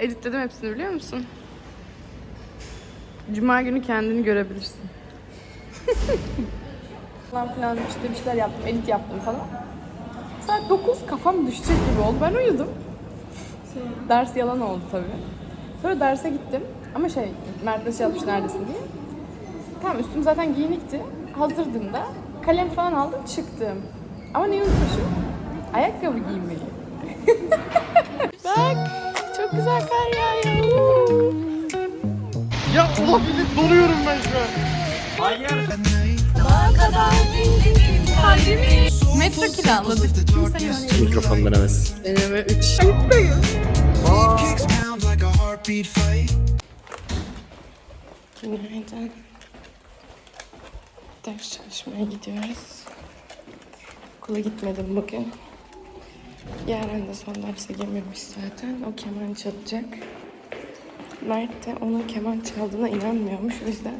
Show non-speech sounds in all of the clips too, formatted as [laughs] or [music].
Editledim hepsini biliyor musun? Cuma günü kendini görebilirsin. [laughs] falan filan işte bir şeyler yaptım, edit yaptım falan. Saat 9 kafam düşecek gibi oldu. Ben uyudum. Ders yalan oldu tabii. Sonra derse gittim. Ama şey, Mert mesaj yapmış neredesin diye. Tamam üstüm zaten giyinikti. Hazırdım da. Kalem falan aldım çıktım. Ama ne unutmuşum? Ayakkabı giymeyi. [laughs] Bak çok güzel kar yağıyor. Ya olabilir donuyorum ben şu an. Metro kiraladık. Kimse yok. Mikrofon denemesi. Deneme 3. Kicks pounds like a heartbeat fight. Günaydın. Ders çalışmaya gidiyoruz. Okula gitmedim bugün. Yaren de son derse girmemiş zaten. O keman çalacak. Mert de onun keman çaldığına inanmıyormuş. O yüzden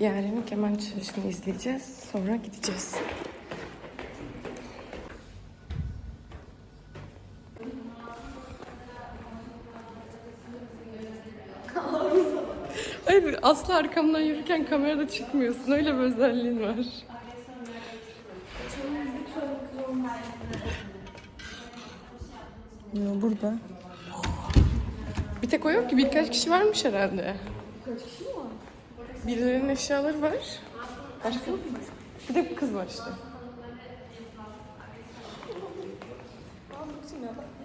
Yaren'in keman çalışını izleyeceğiz. Sonra gideceğiz. [laughs] Hayır asla arkamdan yürürken kamerada çıkmıyorsun. Öyle bir özelliğin var. Ya burada. Bir tek o yok ki birkaç kişi varmış herhalde. Kaç kişi var? Birilerinin eşyaları var. Başka yok mu? Bir de kız var işte.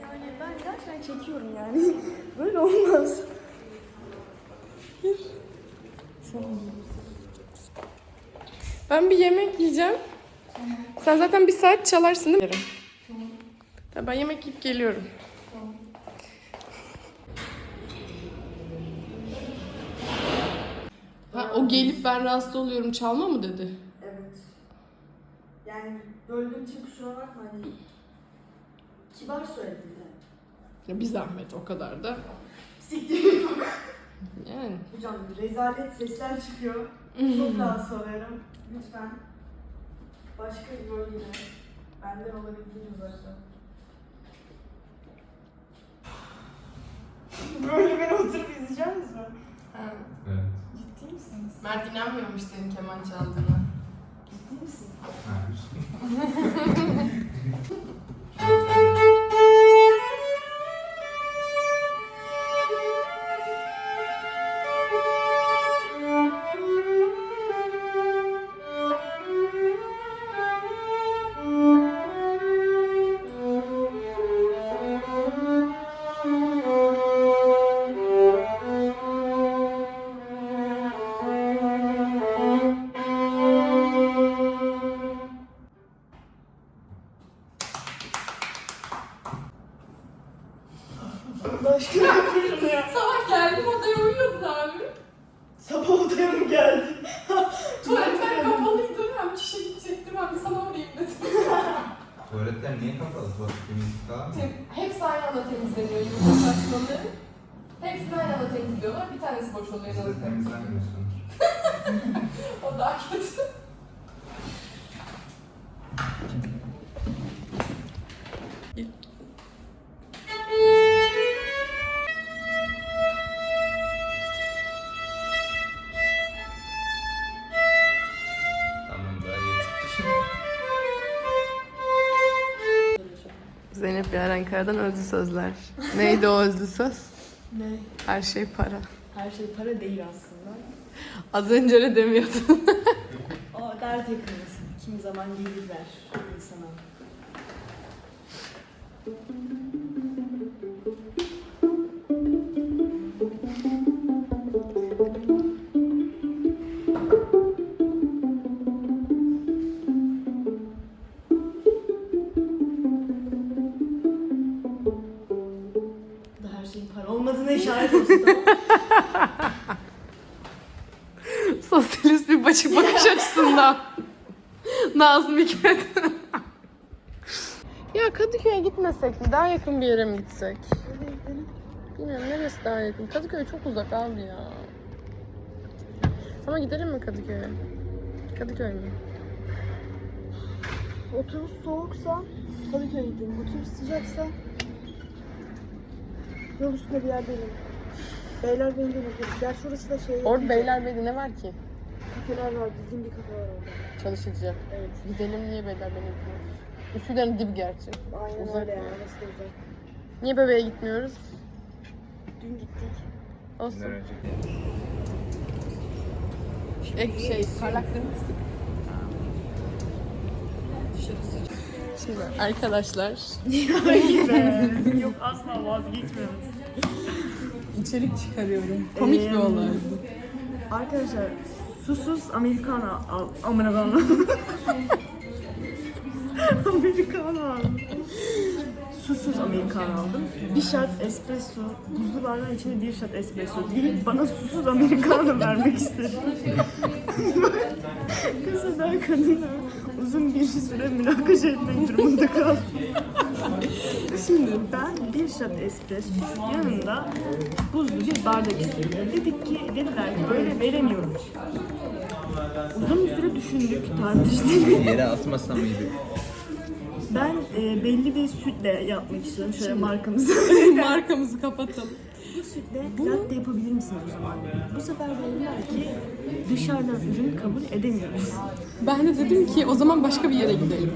Yani ben gerçekten çekiyorum yani. [laughs] Böyle olmaz. Ben bir yemek yiyeceğim. Sen zaten bir saat çalarsın değil mi? Tamam. Ben yemek yiyip geliyorum. Ha, o gelip ben rahatsız oluyorum çalma mı dedi? Evet. Yani böldüğüm için kusura bakma hani. Kibar söyledi de. Ya bir zahmet o kadar da. Siktir. Yani. Hocam rezalet sesler çıkıyor. Çok [laughs] rahatsız oluyorum. Lütfen. Başka bir bölgede. Benden olabildiğince uzakta. Böyle beni oturup izleyeceğiz mi? Ha. Evet. Ciddi misiniz? Mert inanmıyormuş senin keman çaldığına. Ciddi misin? Allah [laughs] geldin? [laughs] Tuvaletler kapalıydı. Hem çişe gidecektim hem de sana uğrayayım dedim. [laughs] Tuvaletler niye kapalı? Tuvalet temizlik daha mı? Tem- Hepsi aynı anda temizleniyor. Yumurta saçmalığı. Hepsini aynı anda temizliyorlar. Bir tanesi boş oluyor. Siz de temizlenmiyorsunuz. [laughs] O daha kötü. Zeynep Yaren Kara'dan özlü sözler. Neydi o özlü söz? Ne? Her şey para. Her şey para değil aslında. Az önce öyle demiyordun. [laughs] O dert yakınız. Kimi zaman gelirler insana. Nazım Hikmet. ya Kadıköy'e gitmesek mi? Daha yakın bir yere mi gitsek? Bilmiyorum neresi daha yakın? Kadıköy çok uzak abi ya. Ama gidelim mi Kadıköy'e? Kadıköy mü? Otobüs soğuksa Kadıköy'e gidelim. Otobüs sıcaksa Yol üstünde bir yerdeyim. Beylerbeyi'nde de bir. Gerçi şurası da şey. Orada Beylerbeyi'de ne var ki? Kafeler var. Bildiğin bir kafe var orada. Çalışacak. Evet. Gidelim niye Beylerbeyi'ne gitmiyoruz? Üsküdar'ın dibi gerçi. Aynen Uzak. öyle yani. Orası da güzel. Niye bebeğe gitmiyoruz? Dün gittik. Olsun. Önceki. Ek şey, parlaklığını kısık. Şimdi arkadaşlar Yok asla vazgeçmiyoruz. içerik çıkarıyorum. Komik bir olaydı. Arkadaşlar susuz Americano al. Americano. [laughs] Americano aldım. Susuz Americano aldım. Bir shot espresso, buzlu bardağın içine bir shot espresso deyip bana susuz Americano vermek istedi. [laughs] Kasada kadınla uzun bir süre münakaşa etmek durumunda kaldım. [laughs] Şimdi ben bir shot espresso yanında buzlu bir bardak istedim. Dedik ki dediler ki böyle veremiyoruz. Uzun bir süre düşündük, tartıştık. Yere atmasa mıydı? Ben e, belli bir sütle yapmak istiyorum. Şöyle markamızı. [laughs] Markamızı kapatalım. bu sütle latte yapabilir misiniz o zaman? Bu sefer dediler ki dışarıdan ürün kabul edemiyoruz. Ben de dedim ki o zaman başka bir yere gidelim.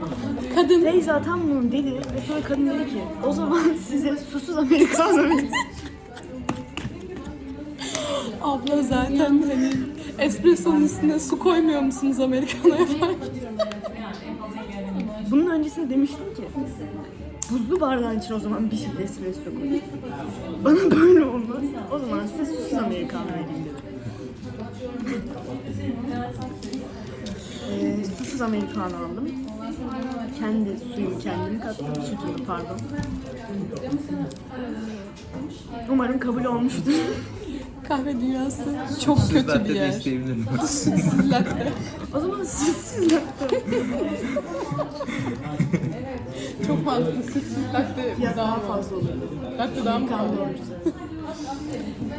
Kadın Feyza tam bunu dedi ve sonra kadın dedi ki o zaman [laughs] size susuz vereyim." abla zaten hani espresso'nun üstüne su koymuyor musunuz Amerikan'a yaparken? Bunun öncesinde demiştim ki buzlu bardağın için o zaman bir şey espresso koy. Bana böyle olmaz. O zaman size susuz americano vereyim dedim. Ee, susuz americano aldım. Kendi suyumu kendim kattım. Sütümü pardon. Umarım kabul olmuştur. Kahve dünyası çok Siz kötü bir latte de yer. isteyebilir miyim? Sütsüz latte. [laughs] o zaman sütsüz latte. [laughs] Çok mantıklı. Sütsüz latte Fiyat daha fazla. olur. Latte daha mı doğrusu.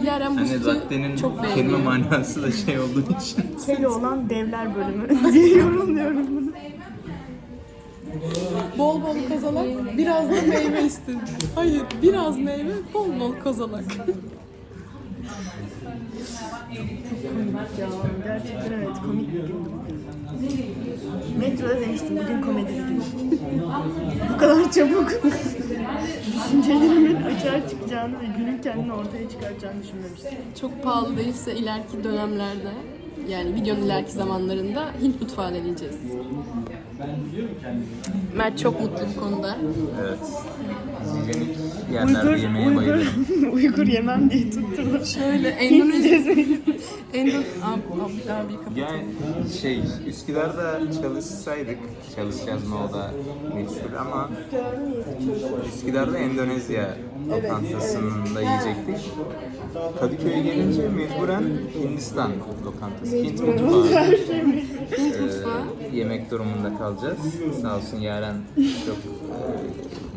[laughs] Yaren bu Hani sütü latte'nin çok kelime beğeniyor. manası da şey olduğu için. Keli olan devler bölümü diye yorumluyorum bunu. Bol bol kozalak, biraz da meyve istedim. Hayır, biraz meyve, bol bol kozalak. Ya gerçekten evet komik bir gündü bugün. Metroda demiştim bugün komedi bir gün. Bu kadar çabuk düşüncelerimin açığa çıkacağını ve günün kendini ortaya çıkaracağını düşünmemiştim. Çok pahalı değilse ileriki dönemlerde, yani videonun ileriki zamanlarında Hint mutfağı deneyeceğiz. Mert çok mutlu bu konuda. Evet. Yerlerde yemeye bayılırım. [laughs] Uygur yemem diye tutturdu. Şöyle Endonezya... Endon... Abi, abi, abi kapat. Yani şey Üsküdar'da çalışsaydık, çalışacağız mı o da meşhur ama Üsküdar'da Endonezya lokantasında yiyecektik. Kadıköy'e gelince mecburen Hindistan lokantası, Hint mutfağı. Hint mutfağı. Yemek durumunda kalacağız. Sağ olsun Yaren çok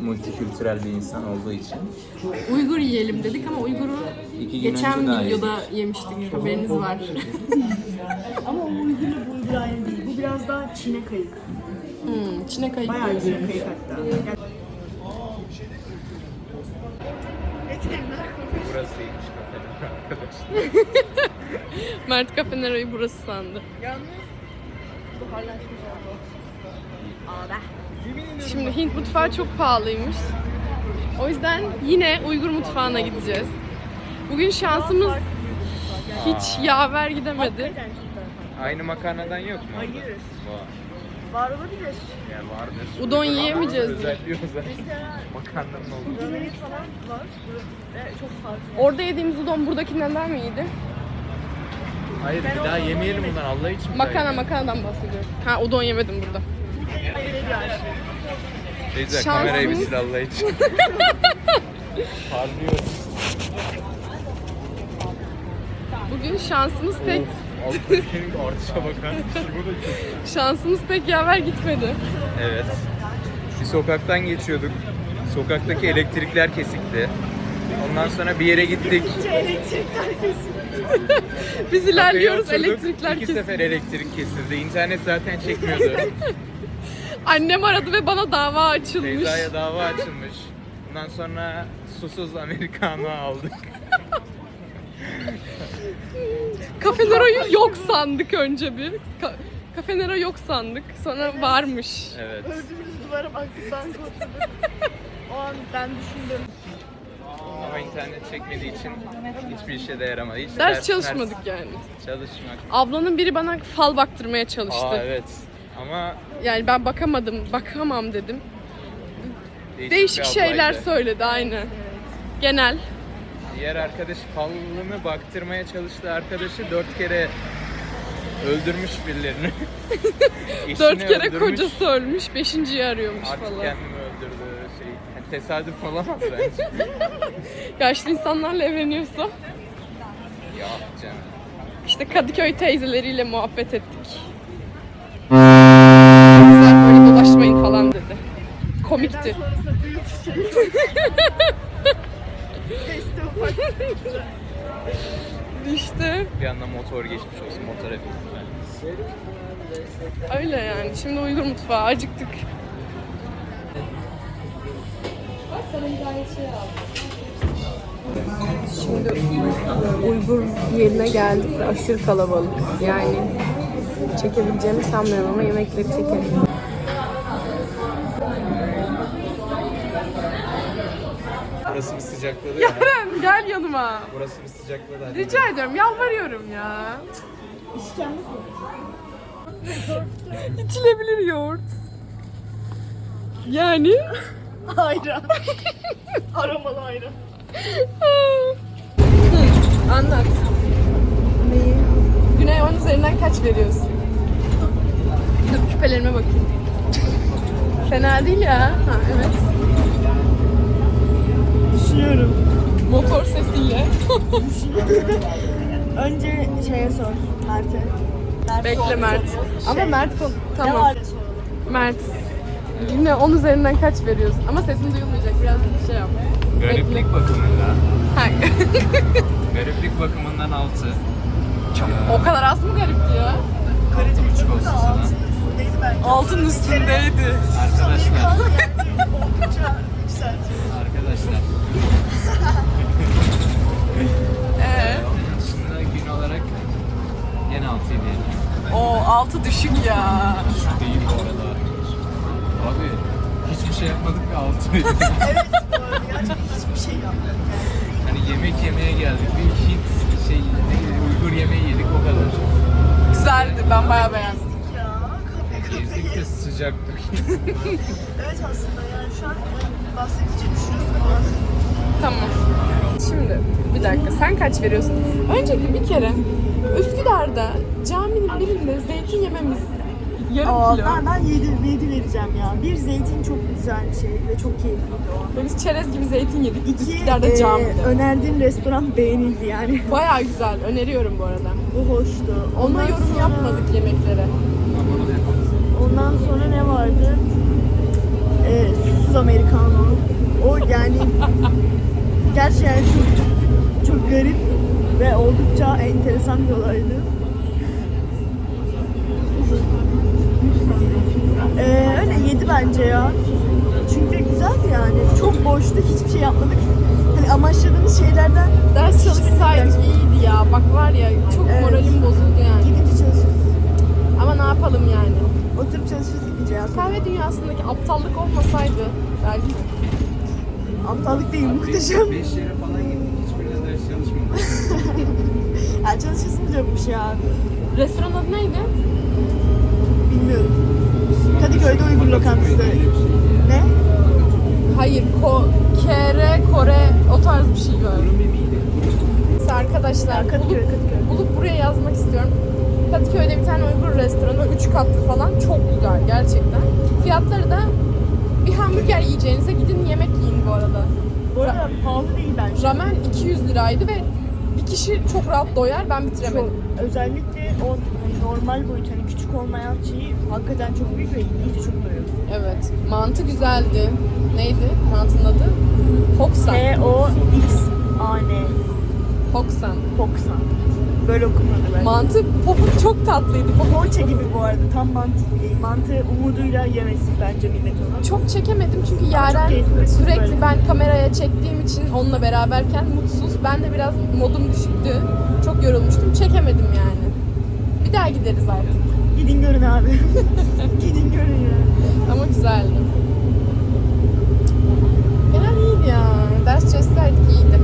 multikültürel bir insan olduğu için. Uygur yiyelim dedik ama Uygur'u İki gün geçen önce daha videoda yemiştik. Haberiniz var. [laughs] Ama o Uygur'la bu Uygur aynı değil. Bu biraz daha Çin'e kayık. hmm, Çin'e kayıp Bayağı. Çin'e kayık hatta. Yani Burasıymış arkadaşlar. Mert Cafe Nero'yu burası sandı. Şimdi Hint mutfağı çok pahalıymış. O yüzden yine Uygur mutfağına gideceğiz. Bugün şansımız hiç yaver gidemedi. Aynı makarnadan yok mu? Hayır. Var. Var olabilir. Ya vardır. Udon yiyemeyeceğiz zaten. Makarnanın olduğu. Dönerik falan var. Çok farklı. Orada yediğimiz udon buradakinden mi iyiydi? Hayır bir daha yemeyelim bundan Allah için. Makarna makarnadan bahsediyorum. Ha udon yemedim burada. Teyze Şansımız- kamerayı bir sil Allah için. Parlıyor. Bugün şansımız pek Alttaki artışa bakar mısın? Bu da çok- şansımız pek yaver gitmedi. Evet. Bir sokaktan geçiyorduk. Sokaktaki elektrikler kesikti. Ondan sonra bir yere gittik. [laughs] [laughs] Biz Kafeye ilerliyoruz oturduk. elektrikler İki kesildi. sefer elektrik kesildi. İnternet zaten çekmiyordu. [laughs] Annem aradı ve bana dava açılmış. Feyza'ya dava açılmış. Ondan sonra susuz americano aldık. [laughs] Cafe Nero'yu yok sandık önce bir. Ka- Cafe Nero yok sandık. Sonra varmış. Evet. Öldüğümüz duvara baktık ben korktum. [laughs] o an ben düşündüm. Ama internet çekmediği için hiçbir işe de yaramadı. Hiç Ders çalışmadık yani. Çalışmak. Ablanın biri bana fal baktırmaya çalıştı. Aa evet. Ama Yani ben bakamadım, bakamam dedim. değişik, Değişik şeyler söyledi aynı. Genel. Diğer arkadaş fallını baktırmaya çalıştığı arkadaşı dört kere öldürmüş birilerini. [laughs] Dört kere öldürmüş, kocası ölmüş, beşinciyi arıyormuş Artık falan. kendimi öldürdü şey. Yani tesadüf olamaz bence. [laughs] Yaşlı insanlarla evleniyorsa. ya canım. İşte Kadıköy teyzeleriyle muhabbet ettik. Komikti. [laughs] İşte Bir anda motor geçmiş olsun motor hepimiz. öyle yani. Şimdi Uygur mutfağı acıktık. Şimdi Uygur yerine geldik ve aşırı kalabalık. Yani çekebileceğimi sanmıyorum ama yemekleri çekelim. Burası bir sıcakladı ya. Eren gel yanıma. Burası bir sıcakladı. hadi. Rica ediyorum yalvarıyorum ya. İçilebilir yoğurt. Yani Ayran. Aromalı ayran. Anlat. Neyi? Güney 10 üzerinden kaç veriyorsun? Dur küpelerime bakayım. Fena değil ya. Ha evet. Düşünüyorum. Motor sesiyle. [laughs] Önce şeye sor. Mert'e. Mert Bekle Mert. Ama Şey, Mert kon- Ne tamam. Mert. Yine 10 üzerinden kaç veriyorsun? Ama sesin duyulmayacak. Biraz şey yap. Gariplik bakımından. Ha. [laughs] Gariplik bakımından 6. Çok. o kadar az mı garipti ya? Altı buçuk olsun sana. Altın üstündeydi. Arkadaşlar. Oldukça yükseltiyor. Arkadaşlar. Ee, Onun dışında gün olarak gene 6 diyelim. o altı düşük ya. Şu değil bu arada. Abi hiçbir şey yapmadık ve 6 [laughs] Evet arada [laughs] gerçekten hiçbir şey yapmadım. Hani yemek yemeye geldik. Bir Hint şey neydi Uygur yemeği yedik o kadar. Güzeldi. Ben bayağı beğendim. Gezdik de sıcaktık. [laughs] Evet aslında yani şu an bahsedince düşünüyorsun ama Tamam. Şimdi bir dakika sen kaç veriyorsun? Öncelikle bir kere Üsküdar'da caminin birinde zeytin yememiz yarım Aa, kilo. ben, ben 7, 7 vereceğim ya. Bir zeytin çok güzel bir şey ve çok keyifli o. Ve biz çerez gibi zeytin yedik İki, Üsküdar'da e, camide. önerdiğim restoran beğenildi yani. Bayağı güzel. Öneriyorum bu arada. Bu hoştu. Ona Ondan yorum sonra- yapmadık yemeklere. Ondan sonra ne vardı? Ee, susuz americano. O yani gerçekten çok, çok garip ve oldukça enteresan bir olaydı. Ee, öyle yedi bence ya. Çünkü güzeldi yani. Çok boştu, hiçbir şey yapmadık. Hani amaçladığımız şeylerden Ders çalışsaydık iyiydi ya. Bak var ya çok Evet. moralim bozuldu yani. gidince çalışırız. Ama ne yapalım yani. Oturup çalışırız gidince ya. Kahve dünyasındaki aptallık olmasaydı belki Aptallık değil, muhteşem. 5 yere falan gittik. Hiçbirine ders çalışmadık. [laughs] Yani çalışırsınız yokmuş ya. restoran adı neydi? Bilmiyorum. Kadıköy'de Uygur lokantası. Ne? Hayır, ko, kere, kore o tarz bir şey gördüm. Neyse arkadaşlar Kadıköy, bulup, Kadıköy. bulup buraya yazmak istiyorum. Kadıköy'de bir tane Uygur restoranı 3 katlı falan çok güzel gerçekten. Fiyatları da bir hamburger yiyeceğinize gidin yemek yiyin bu arada. Bu arada pahalı değil bence. Ramen 200 liraydı ve bir kişi çok rahat doyar ben bitiremedim. Çok, özellikle o hani normal boyut hani küçük olmayan şeyi hakikaten çok büyük ve iyice çok doyuyor. Evet. Mantı güzeldi. Neydi mantının adı? Hoksan. T O X A N Hoksan. Hoksan. Böyle okunmadı bence. Mantı popuk çok tatlıydı. Popuk Poğaça gibi bu arada. Tam mantı değil. Mantı umuduyla yemesin bence millet onu. çok çekemedim çünkü çok Yaren keyifli sürekli ben kameraya çektiğim için onunla beraberken mutsuz. Ben de biraz modum düşüktü. Çok yorulmuştum. Çekemedim yani. Bir daha gideriz artık. Gidin görün abi. [laughs] Gidin görün ya. Ama güzeldi. Genel iyiydi ya. Ders çalışsaydık iyiydi.